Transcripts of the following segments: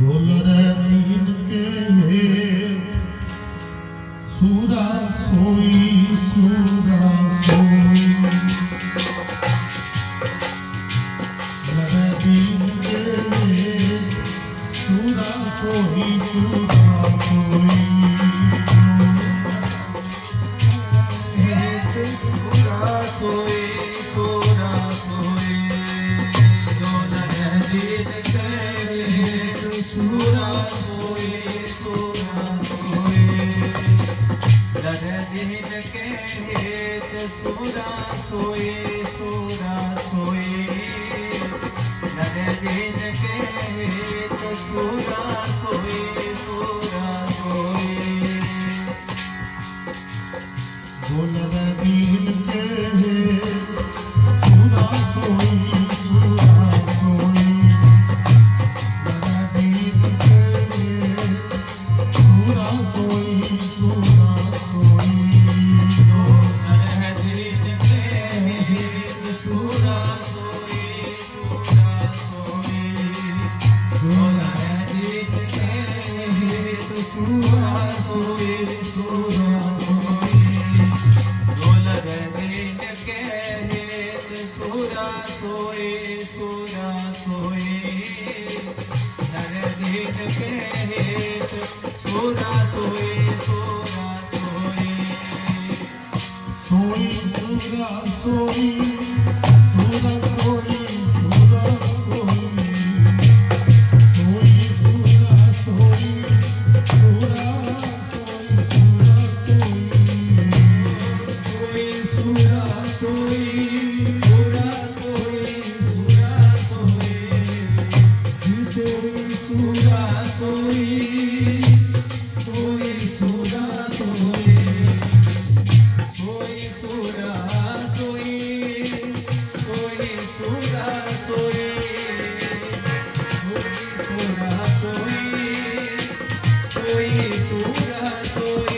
ঝোলরে দিন কে সুরা সোই সুরা সোই। দিন কে সুরা সোই সুরা Sura, Sura, Sura, Sura, mi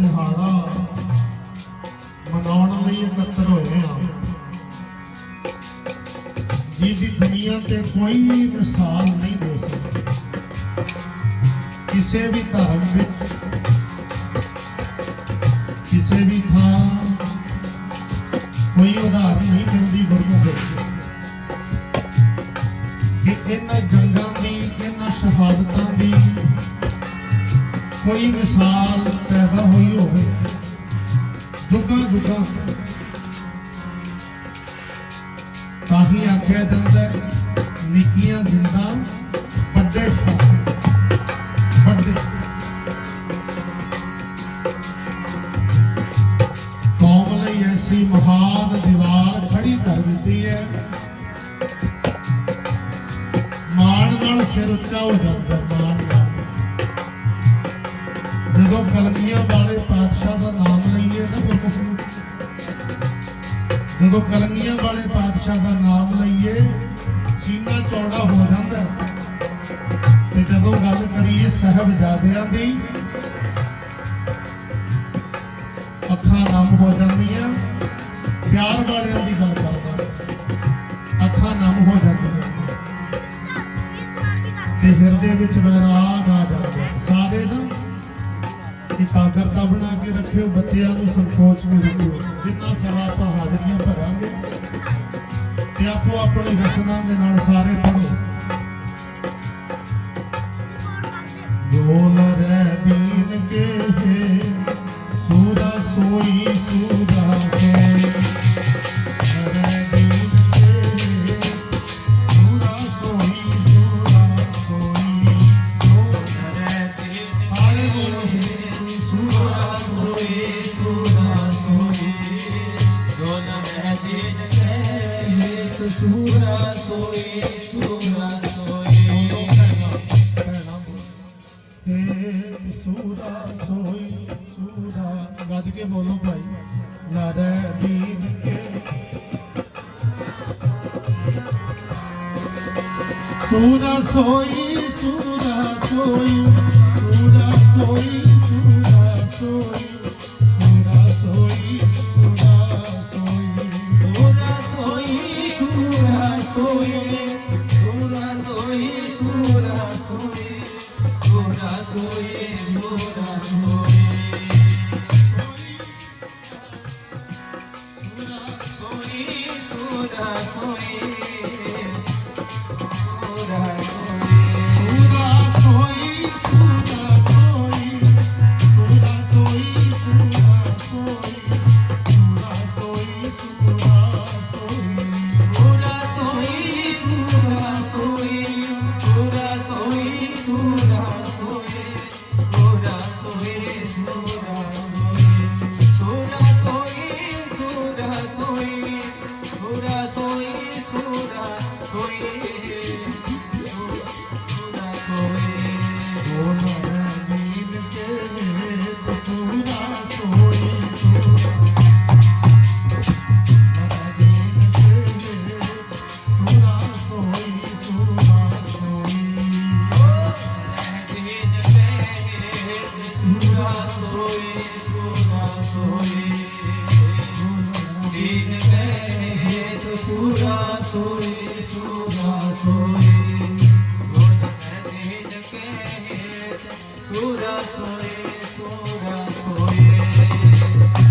ਦਿਹਾੜਾ ਮਨਾਉਣ ਲਈ ਇਕੱਤਰ ਹੋਏ ਹਾਂ ਜਿਹਦੀ ਦੁਨੀਆ ਤੇ ਕੋਈ ਮਿਸਾਲ ਨਹੀਂ ਦੇ ਸਕਦੀ। ਕਿਸੇ ਵੀ ਧਰਮ ਵਿੱਚ ਕੋਈ ਮਿਸਾਲ ਪੈਦਾ ਹੋਈ ਹੋਵੇ। ਜੁਗਾਂ ਜੁਗਾਂ। ਤਾਂ ਹੀ ਆਖਿਆ ਜਾਂਦਾ ਨਿੱਕੀਆਂ ਜਿੰਦਾਂ ਵੱਡੇ ਵੱਡੇ। ਕੌਮ ਲਈ ਐਸੀ ਮਹਾਨ ਦੀਵਾਰ ਖੜੀ ਕਰ ਦਿੱਤੀ ਹੈ। ਮਾਣ ਨਾਲ ਸਿਰ ਉੱਚਾ ਹੋ ਜਾਂਦਾ ਜਦੋਂ ਕਲਗੀਆਂ ਵਾਲੇ ਪਾਤਸ਼ਾਹ ਦਾ ਨਾਮ ਲਈਏ ਨਾ ਗੁਰਮੁਖ ਜਦੋਂ ਕਲਗੀਆਂ ਵਾਲੇ ਪਾਤਸ਼ਾਹ ਦਾ ਨਾਮ ਲਈਏ ਸੀਨਾ ਚੌੜਾ ਹੋ ਜਾਂਦਾ। ਤੇ ਜਦੋਂ ਗੱਲ ਕਰੀਏ ਸਾਹਿਬਜ਼ਾਦਿਆਂ ਦੀ ਅੱਖਾਂ ਨਮ ਹੋ ਜਾਂਦੀਆਂ ਪਿਆਰ ਵਾਲਿਆਂ ਦੀ ਗੱਲ ਕਰਦਾ ਅੱਖਾਂ ਨਮ ਹੋ ਜਾਂਦੀਆਂ ਤੇ ਹਿਰਦੇ ਵਿੱਚ ਵੈਰਾਗ ਆ ਜਾਂਦਾ। ਸਾਰੇ ਨਾ ਇਕਾਗਰਤਾ ਬਣਾ ਕੇ ਰੱਖਿਓ, ਬੱਚਿਆਂ ਨੂੰ ਸੰਕੋਚ ਵੀ ਰੱਖਿਓ। ਜਿੰਨਾ ਸਮਾਂ ਆਪਾਂ ਹਾਜ਼ਰੀਆਂ ਭਰਾਂਗੇ ਤੇ ਆਪੋ ਆਪਣੀ ਰਸਨਾ ਦੇ ਨਾਲ ਸਾਰੇ ਸੂਰਾ ਸੋਏ ਸੂਰਾ ਸੋਏ ਸੂਰਾ ਸੋਏ ਸੂਰਾ ਗੱਜ ਕੇ ਬੋਲੋ ਭਾਈ ਨਾਰੇ ਦੀਨ ਕੇ ਸੂਰਾ ਸੋਈ ਸੂਰਾ ਸੋਈ ਸੂਰਾ ਸੋਈ। कोई पूरा सोए पूरा सोए